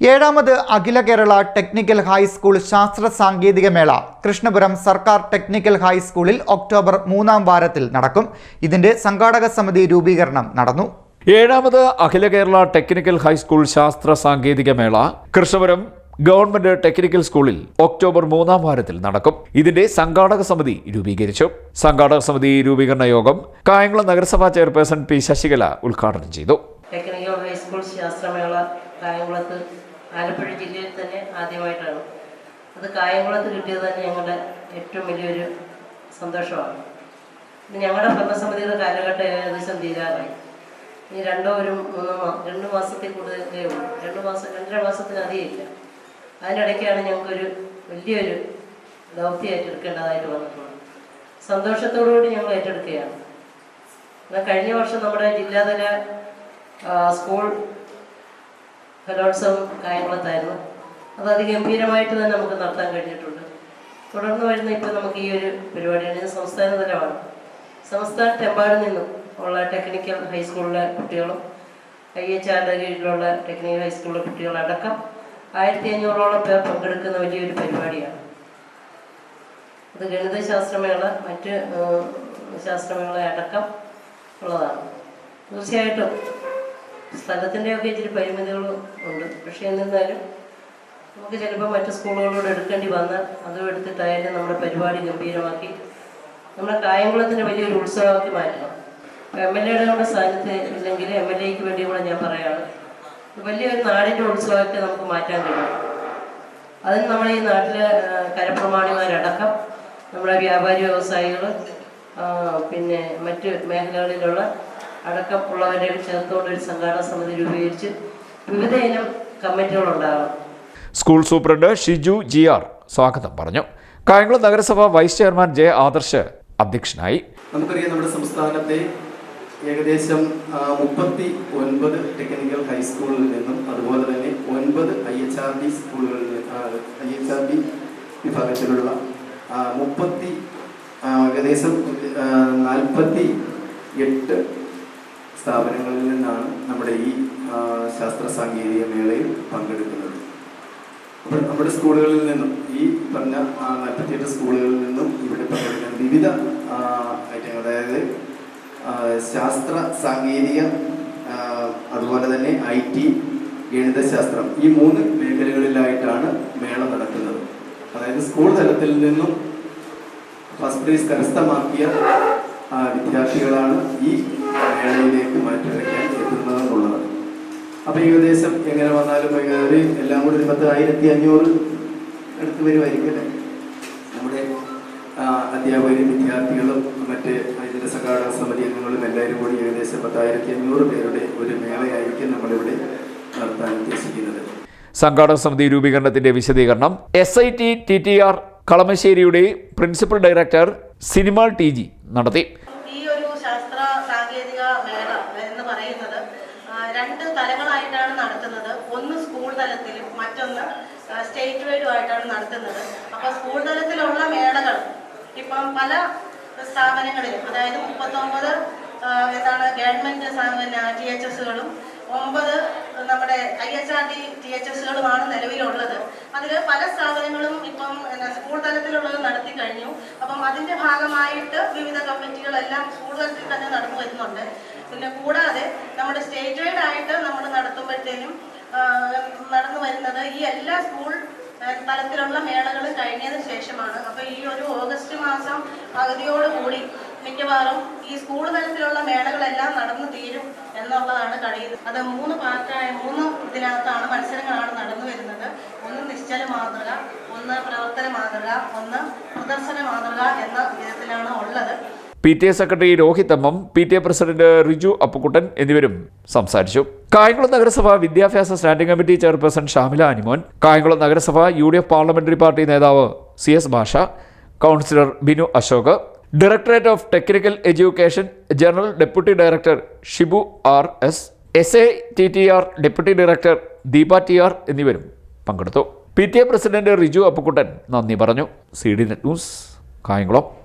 ഏഴാമത് അഖില Kerala technical high school ശാസ്ത്ര സാങ്കേതിക മേള കൃഷ്ണപുരം സർക്കാർ ടെക്നിക്കൽ ഹൈസ്കൂളിൽ ഒക്ടോബർ മൂന്നാം വാരത്തിൽ നടക്കും. ഇതിന്റെ സംഘാടക സമിതി രൂപീകരണം നടന്നു. ഏഴാമത് അഖില കേരള ടെക്നിക്കൽ ഹൈസ്കൂൾ ശാസ്ത്ര സാങ്കേതിക മേള കൃഷ്ണപുരം ഗവൺമെന്റ് ടെക്നിക്കൽ സ്കൂളിൽ ഒക്ടോബർ മൂന്നാം വാരത്തിൽ നടക്കും. ഇതിന്റെ സംഘാടക സമിതി രൂപീകരിച്ചു. സംഘാടക സമിതി രൂപീകരണ യോഗം കായംകുളം നഗരസഭാ ചെയർപേഴ്സൺ പി ശശികല ഉദ്ഘാടനം ചെയ്തു. ടെക്നിക്കൽ ഹൈസ്കൂൾ ശാസ്ത്രമേള കായംകുളത്ത് ആലപ്പുഴ ജില്ലയിൽ തന്നെ ആദ്യമായിട്ടാണ്. അത് കായംകുളത്ത് കിട്ടിയത് തന്നെ ഞങ്ങളുടെ ഏറ്റവും വലിയൊരു സന്തോഷമാണ്. ഞങ്ങളുടെ ഭരണസമിതിയുടെ കാലഘട്ടം ഏകദേശം തീരാറായി. ഇനി രണ്ടോ ഒരു മൂന്നോ രണ്ട് മാസത്തിൽ കൂടുതലേ ഉള്ളൂ. രണ്ട് മാസം രണ്ടര മാസത്തിനധികമില്ല അതിനിടയ്ക്കാണ് ഞങ്ങൾക്കൊരു വലിയൊരു ദൗത്യം ഏറ്റെടുക്കേണ്ടതായിട്ട് വന്നിട്ടുള്ളത്. സന്തോഷത്തോടുകൂടി ഞങ്ങൾ ഏറ്റെടുക്കുകയാണ്. എന്നാൽ കഴിഞ്ഞ വർഷം നമ്മുടെ ജില്ലാതല സ്കൂൾ കലോത്സവം കായംകുളത്തായിരുന്നു അത് അതിഗംഭീരമായിട്ട് തന്നെ നമുക്ക് നടത്താൻ കഴിഞ്ഞിട്ടുണ്ട്. തുടർന്ന് വരുന്ന ഇപ്പോൾ നമുക്ക് ഈ ഒരു പരിപാടിയാണ്. ഇത് സംസ്ഥാന തലമാണ്. സംസ്ഥാനത്തെമ്പാടും നിന്നും ഉള്ള ടെക്നിക്കൽ ഹൈസ്കൂളിലെ കുട്ടികളും ഐ എച്ച് ആറിന്റെ കീഴിലുള്ള ടെക്നിക്കൽ ഹൈസ്കൂളിലെ കുട്ടികളടക്കം ആയിരത്തി അഞ്ഞൂറോളം പേർ പങ്കെടുക്കുന്ന വലിയൊരു പരിപാടിയാണ്. അത് ഗണിതശാസ്ത്രമേള മറ്റ് ശാസ്ത്രമേള അടക്കം ഉള്ളതാണ്. തീർച്ചയായിട്ടും സ്ഥലത്തിന്റെയൊക്കെ ഇച്ചിരി പരിമിതികളും ഉണ്ട്. പക്ഷേ എന്നിരുന്നാലും നമുക്ക് ചിലപ്പോൾ മറ്റു സ്കൂളുകളോട് എടുക്കേണ്ടി വന്നാൽ അതും എടുത്തിട്ടായാലും നമ്മുടെ പരിപാടി ഗംഭീരമാക്കി നമ്മുടെ കായംകുളത്തിന് വലിയൊരു ഉത്സവമാക്കി മാറ്റണം. എം എൽ എയുടെ കൂടെ സാന്നിധ്യം ഇല്ലെങ്കിൽ എം എൽ എക്ക് വേണ്ടി കൂടെ ഞാൻ പറയുകയാണ്. വലിയൊരു നാടിന്റെ ഉത്സവമൊക്കെ നമുക്ക് മാറ്റാൻ കഴിയും. അതിന് നമ്മുടെ ഈ നാട്ടിലെ കരപ്രമാണിമാരടക്കം നമ്മുടെ വ്യാപാരി വ്യവസായികൾ പിന്നെ മറ്റ് മേഖലകളിലുള്ള അടക്കം ഉള്ളവരെ ചേർത്തുകൊണ്ട് ഒരു സംഘാടന സമിതി രൂപീകരിച്ച് വിവിധ ഇനം കമ്മിറ്റികളുണ്ടാകണം. School superintendent Shiju G R സ്വാഗതം പറഞ്ഞു. കായംകുളം നഗരസഭ വൈസ് ചെയർമാൻ ജെ ആദർശ് അധ്യക്ഷനായി. നമുക്കറിയാം നമ്മുടെ സംസ്ഥാനത്തെ ഏകദേശം മുപ്പത്തി ഒൻപത് ടെക്നിക്കൽ ഹൈസ്കൂളിൽ നിന്നും അതുപോലെ തന്നെ ഒൻപത് ഐ എച്ച് ആർ ഡി സ്കൂളുകളിൽ ഐ എച്ച് ആർ ഡി വിഭാഗത്തിലുള്ള മുപ്പത്തി ഏകദേശം നാൽപ്പത്തി എട്ട് സ്ഥാപനങ്ങളിൽ നിന്നാണ് നമ്മുടെ ഈ ശാസ്ത്ര സാങ്കേതിക മേളയിൽ പങ്കെടുക്കുന്നത്. അപ്പോൾ നമ്മുടെ സ്കൂളുകളിൽ നിന്നും ഈ പറഞ്ഞ നാൽപ്പത്തിയെട്ട് സ്കൂളുകളിൽ നിന്നും ഇവിടെ പങ്കെടുക്കുന്ന വിവിധ ഐറ്റങ്ങൾ അതായത് ശാസ്ത്ര സാങ്കേതിക അതുപോലെ തന്നെ ഐ ടി ഗണിതശാസ്ത്രം ഈ മൂന്ന് മേഖലകളിലായിട്ടാണ് മേള നടക്കുന്നത്. അതായത് സ്കൂൾ തലത്തിൽ നിന്നും ഫസ്റ്റ് പ്രൈസ് കരസ്ഥമാക്കിയ വിദ്യാർത്ഥികളാണ് ഈ മേളയിലേക്ക് മാറ്റിവെക്കാൻ എത്തുന്നതെന്നുള്ളത് ഈ ഏകദേശം എങ്ങനെ വന്നാലും ഒരു എല്ലാം കൂടി ഒരു പത്ത് ആയിരത്തി അഞ്ഞൂറ് അടുത്ത് വരുമായിരിക്കും അല്ലേ നമ്മുടെ അധ്യാപകരും വിദ്യാർത്ഥികളും മറ്റ് വൈദ്യുത സംഘാടക സമിതി അംഗങ്ങളും എല്ലാവരും കൂടി ഏകദേശം പത്തായിരത്തി അഞ്ഞൂറ് പേരുടെ ഒരു മേളയായിരിക്കും നമ്മളിവിടെ നടത്താൻ ഉദ്ദേശിക്കുന്നത്. സംഘാടക സമിതി രൂപീകരണത്തിന്റെ വിശദീകരണം. S I T T T R കളമശ്ശേരിയുടെ principal director Sinima T G നടത്തി ഈ ഒരു ശാസ്ത്ര സാങ്കേതിക മേള എന്ന് പറയുന്നത് ആ, രണ്ട് തലങ്ങളായിട്ടാണ് നടത്തുന്നത് ഒന്ന് സ്കൂൾ തലത്തിലും മറ്റൊന്ന് സ്റ്റേറ്റ് വൈഡും ആയിട്ടാണ് നടത്തുന്നത്. അപ്പോൾ സ്കൂൾ തലത്തിലുള്ള മേളകൾ ഇപ്പം പല സ്ഥാപനങ്ങളിലും അതായത് മുപ്പത്തൊമ്പത് എന്താണ് ഗവൺമെന്റ് പിന്നെ ടി എച്ച് എസുകളും ഒമ്പത് നമ്മുടെ I H R D T H എസുകളുമാണ് നിലവിലുള്ളത്. അതിൽ പല സ്ഥാപനങ്ങളും ഇപ്പം സ്കൂൾ തലത്തിലുള്ളത് നടത്തി കഴിഞ്ഞു. അപ്പം അതിന്റെ ഭാഗമായിട്ട് വിവിധ കമ്മിറ്റികളെല്ലാം സ്കൂൾ തലത്തിൽ തന്നെ നടന്നു വരുന്നുണ്ട് പിന്നെ കൂടാതെ നമ്മുടെ നടന്നു വരുന്നത് ഈ എല്ലാ സ്കൂൾ തലത്തിലുള്ള മേളകൾ കഴിഞ്ഞതിന് ശേഷമാണ്. അപ്പോൾ ഈ ഒരു ഓഗസ്റ്റ് മാസം പകുതിയോടുകൂടി മിക്കവാറും ഈ സ്കൂൾ തലത്തിലുള്ള മേളകളെല്ലാം നടന്നു തീരും എന്നുള്ളതാണ് കഴിയുന്നത്. അത് മൂന്ന് പാർട്ടായ മൂന്ന് ഇതിനകത്താണ് മത്സരങ്ങളാണ് നടന്നു വരുന്നത്. ഒന്ന് നിശ്ചല മാതൃക ഒന്ന് പ്രവർത്തന മാതൃക ഒന്ന് പ്രദർശന മാതൃക എന്ന വിധത്തിലാണ് ഉള്ളത്. P T A secretary Rohit M M P T A president Riju Appukuttan എന്നിവരും സംസാരിച്ചു. കായംകുളം നഗരസഭ വിദ്യാഭ്യാസ standing committee chairperson Shamila Animon Kayamkulam നഗരസഭ U D F parliamentary party നേതാവ് C S Basha councillor Binu Ashok directorate of technical education general deputy director Shibu R S S A T T R deputy director Deepa T R എന്നിവരും പങ്കെടുത്തു. P T A president Riju Appukuttan നന്ദി പറഞ്ഞു. C D net news Kayamkulam.